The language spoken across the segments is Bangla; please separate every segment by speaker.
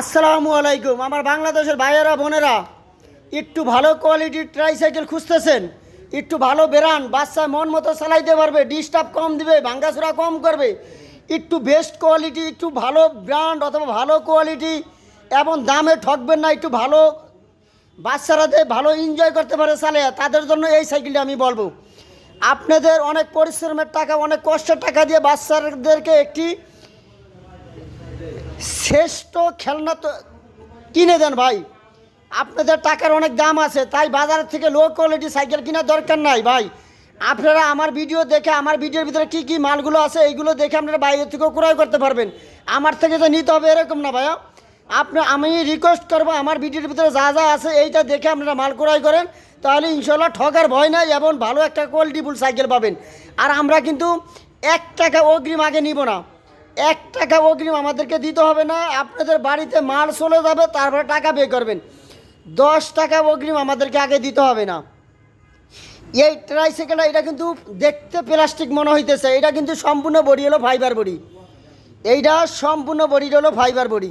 Speaker 1: আসসালামু আলাইকুম। আমার বাংলাদেশের ভাইয়েরা, বোনেরা, একটু ভালো কোয়ালিটির ট্রাইসাইকেল খুঁজতেছেন, একটু ভালো বেরান বাচ্চা মন মতো চালাইতে পারবে ডিস্টার্ব কম দিবে, ভাঙ্গাচোরা কম করবে। একটু বেস্ট কোয়ালিটি একটু ভালো ব্র্যান্ড অথবা ভালো কোয়ালিটি এবং দামে ঠকবেন না, একটু ভালো বাচ্চারাতে ভালো এনজয় করতে পারে চালে, তাদের জন্য এই সাইকেলটা আমি বলব। আপনাদের অনেক পরিশ্রমের টাকা, অনেক কষ্টের টাকা দিয়ে বাচ্চাদেরকে একটি শ্রেষ্ঠ খেলনা তো কিনে দেন ভাই। আপনাদের টাকার অনেক দাম আছে, তাই বাজার থেকে লো কোয়ালিটি সাইকেল কেনার দরকার নাই ভাই। আপনারা আমার ভিডিও দেখে, আমার ভিডিওর ভিতরে কী কী মালগুলো আছে, এইগুলো দেখে আপনারা বাইরে থেকেও ক্রয় করতে পারবেন। আমার থেকে তো নিতে হবে এরকম না ভাইয়া। আপনি, আমি রিকোয়েস্ট করব, আমার ভিডিওর ভিতরে যা যা আছে, এইটা দেখে আপনারা মাল ক্রয় করেন। তাহলে ইনশাল্লাহ ঠকার ভয় নাই এবং ভালো একটা কোয়ালিটিফুল সাইকেল পাবেন। আর আমরা কিন্তু এক টাকা অগ্রিম আগে নিব না। এক টাকা অগ্রিম আমাদেরকে দিতে হবে না, আপনাদের বাড়িতে মাল চলে যাবে, তারপরে টাকা পে করবেন। দশ টাকা অগ্রিম আমাদেরকে আগে দিতে হবে না। এই ট্রাইসাইকেলটা এটা কিন্তু দেখতে প্লাস্টিক মনে হইতেছে, এটা কিন্তু সম্পূর্ণ বডি হলো ফাইবার বডি এইটা সম্পূর্ণ বডিটা হলো ফাইবার বডি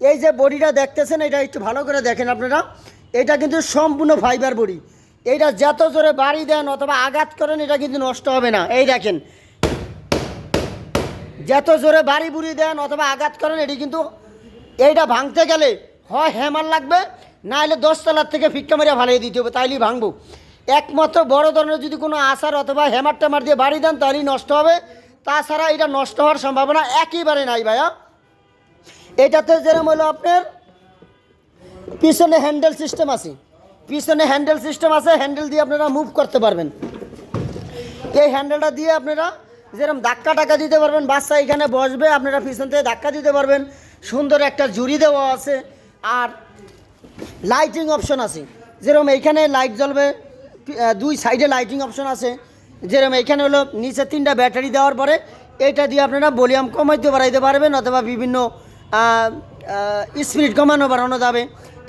Speaker 1: এই যে বডিটা দেখতেছেন, এটা একটু ভালো করে দেখেন আপনারা। এটা কিন্তু সম্পূর্ণ ফাইবার বডি এইটা যত জোরে বাড়ি দেন অথবা আঘাত করেন, এটা কিন্তু নষ্ট হবে না। এই দেখেন যত জোরে বাড়ি বুড়ি দেন অথবা আঘাত করেন, এটি কিন্তু এইটা ভাঙতে গেলে হয় হ্যামার লাগবে না হলে দশতলার থেকে ফিক্কা মারিয়া ভালিয়ে দিতে হবে, তাইলেই ভাঙবো। একমাত্র বড় ধরনের যদি কোনো আসার অথবা হ্যামার ট্যামার দিয়ে বাড়ি দেন তাহলেই নষ্ট হবে। তাছাড়া এটা নষ্ট হওয়ার সম্ভাবনা একেবারে নাই ভাইয়া। এটাতে যেরকম হলো আপনার, পিছনে হ্যান্ডেল সিস্টেম আছে। পিছনে হ্যান্ডেল সিস্টেম আছে, হ্যান্ডেল দিয়ে আপনারা মুভ করতে পারবেন। এই হ্যান্ডেলটা দিয়ে আপনারা যেরকম ধাক্কা টাকা দিতে পারবেন, বাচ্চা এখানে বসবে, আপনারা পিছন থেকে ধাক্কা দিতে পারবেন। সুন্দর একটা জুড়ি দেওয়া আছে। আর লাইটিং অপশন আছে। যেরকম এইখানে লাইট জ্বলবে, দুই সাইডে লাইটিং অপশন আছে। যেরকম এইখানে হলো নিচে তিনটা ব্যাটারি দেওয়ার পরে, এটা দিয়ে আপনারা ভলিউম কমাইতে বাড়াইতে পারবেন, অথবা বিভিন্ন স্পিড কমানো বাড়ানো যাবে।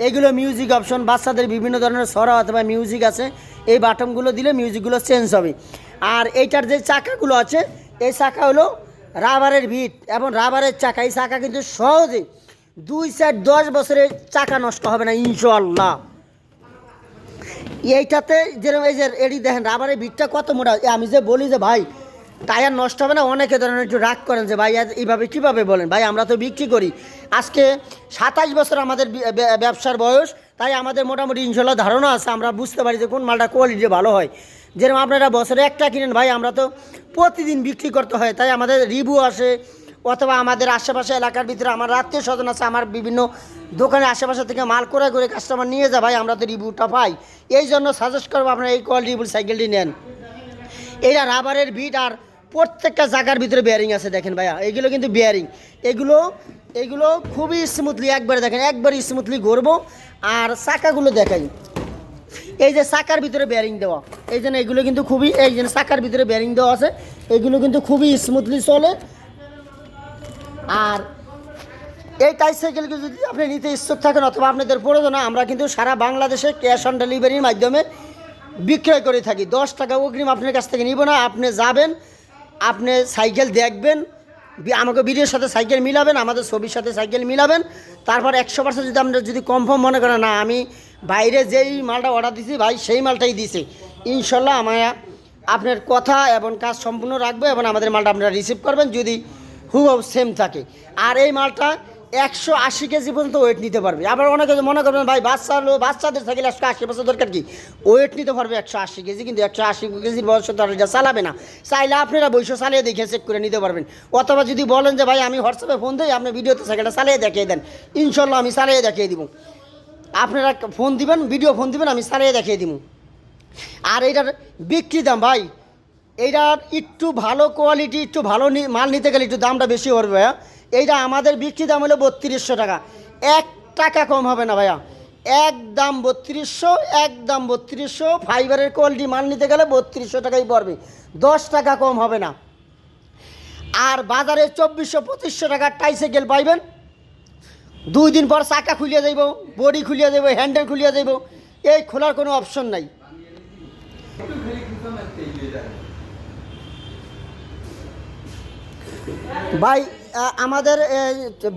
Speaker 1: এগুলো মিউজিক অপশন বাচ্চাদের বিভিন্ন ধরনের সরা অথবা মিউজিক আছে। এই বাটনগুলো দিলে মিউজিকগুলো চেঞ্জ হবে। আর এইটার যে চাকাগুলো আছে, এই চাকা হলো রাবারের ভিট এবং রাবারের চাকা। এই চাকা কিন্তু সহজে দুই চার দশ বছরের চাকা নষ্ট হবে না ইনশাল্লাহ এইটাতে যেরকম এই যে এডি দেখেন, রাবারের ভিটটা কত মোটা। আমি যে বলি যে ভাই, টায়ার নষ্ট হবে না, অনেকে ধরনের একটু রাগ করেন যে ভাই এইভাবে কীভাবে বলেন? ভাই, আমরা তো বিক্রি করি। আজকে সাতাশ বছর আমাদের ব্যবসার বয়স, তাই আমাদের মোটামুটি ইনশাল্লাহ ধারণা আছে, আমরা বুঝতে পারি যে কোন মালটা কোয়ালিটি ভালো হয়। যেরকম আপনারা বছরে একটা কিনেন, ভাই, আমরা তো প্রতিদিন বিক্রি করতে হয়। তাই আমাদের রিভিউ আসে, অথবা আমাদের আশেপাশে এলাকার ভিতরে আমার আত্মীয় স্বজন আছে, আমার বিভিন্ন দোকানে আশেপাশে থেকে মাল করে করে কাস্টমার নিয়ে যায়, ভাই, আমরা তো রিভিউটা পাই। এই জন্য সাজেস্ট করব আপনারা এই কোয়ালিটিফুল সাইকেলটি নেন। এইটা রাবারের বিট আর প্রত্যেকটা জায়গার ভিতরে বেয়ারিং আছে, দেখেন ভাইয়া। এগুলো কিন্তু বেয়ারিং এগুলো এগুলো খুবই স্মুথলি একবারে দেখেন, একবারে স্মুথলি ঘুরবো। আর চাকাগুলো দেখাই। এই যে চাকার ভিতরে বেয়ারিং দেওয়া। এই জন্য এগুলো কিন্তু খুবই, এই জন্য চাকার ভিতরে ব্যারিং দেওয়া আছে। এগুলো কিন্তু খুবই স্মুথলি চলে। আর এই টাইসাইকেলকে যদি আপনি নিতে ইচ্ছুক থাকেন অথবা আপনাদের প্রয়োজন আমরা কিন্তু সারা বাংলাদেশে ক্যাশ অন ডেলিভারির মাধ্যমে বিক্রয় করে থাকি। দশ টাকা অগ্রিম আপনার কাছ থেকে নিব না, আপনি যাবেন, আপনি সাইকেল দেখবেন আমাকে ভিডিওর সাথে সাইকেল মিলাবেন, আমাদের ছবির সাথে সাইকেল মিলাবেন। তারপর একশো পার্সেন্ট যদি আপনার যদি কনফার্ম মনে করেন, না, আমি বাইরে যেই মালটা অর্ডার দিছি, ভাই, সেই মালটাই দিছে। ইনশাল্লাহ আমার আপনার কথা এবং কাজ সম্পূর্ণ রাখব এবং আমাদের মালটা আপনারা রিসিভ করবেন যদি হুবহু সেম থাকে। আর এই মালটা একশো আশি কেজি পর্যন্ত ওয়েট নিতে পারবে। আবার অনেকে মনে করবেন, ভাই, বাচ্চা লো বাচ্চাদের থাকলে একশো আশি বছর দরকার কি? ওয়েট নিতে পারবে একশো আশি কেজি, কিন্তু একশো আশি কেজির বয়স তো এটা চালাবে না। চাইলে আপনারা বৈশ চালিয়ে দেখে চেক করে নিতে পারবেন। অথবা যদি বলেন যে, ভাই, আমি হোয়াটসঅ্যাপে ফোন দিই, আপনি ভিডিওতে সাইকেলটা চালিয়ে দেখিয়ে দেন। ইনশাল্লাহ আমি চালিয়ে দেখিয়ে দিব। আপনারা ফোন দিবেন ভিডিও ফোন দিবেন, আমি চালিয়ে দেখিয়ে দিব। আর এইটার বিক্রি দাম ভাই, এইটার একটু ভালো কোয়ালিটি একটু ভালো মাল নিতে গেলে একটু দামটা বেশি পড়বে ভাইয়া। এইটা আমাদের বিক্রি দাম হলো বত্রিশশো টাকা। এক টাকা কম হবে না ভাইয়া। একদম বত্রিশশো একদম বত্রিশশো ফাইবারের কোয়ালিটি মাল নিতে গেলে বত্রিশশো টাকাই পড়বে। দশ টাকা কম হবে না। আর বাজারে চব্বিশশো, পঁচিশশো টাকার টাইসাইকেল পাইবেন। দুই দিন পর চাকা খুলিয়ে যাইব, বডি খুলিয়ে যাইব হ্যান্ডেল খুলিয়ে যাইব। এই খোলার কোনো অপশন নাই। ভাই আমাদের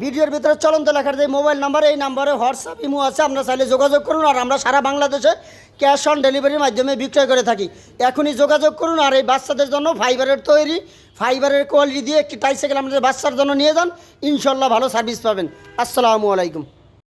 Speaker 1: ভিডিওর ভিতরে চলন্ত লেখার যে মোবাইল নাম্বার, এই নাম্বারে হোয়াটসঅ্যাপ ইমো আছে, আপনারা চাইলে যোগাযোগ করুন আর আমরা সারা বাংলাদেশে ক্যাশ অন ডেলিভারির মাধ্যমে বিক্রয় করে থাকি। এখনই যোগাযোগ করুন আর এই বাচ্চাদের জন্য ফাইবারের তৈরি, ফাইবারের কোয়ালিটি দিয়ে একটি টাইসাইকেল আমাদের বাচ্চার জন্য নিয়ে যান। ইনশাল্লাহ ভালো সার্ভিস পাবেন। আসসালামু আলাইকুম।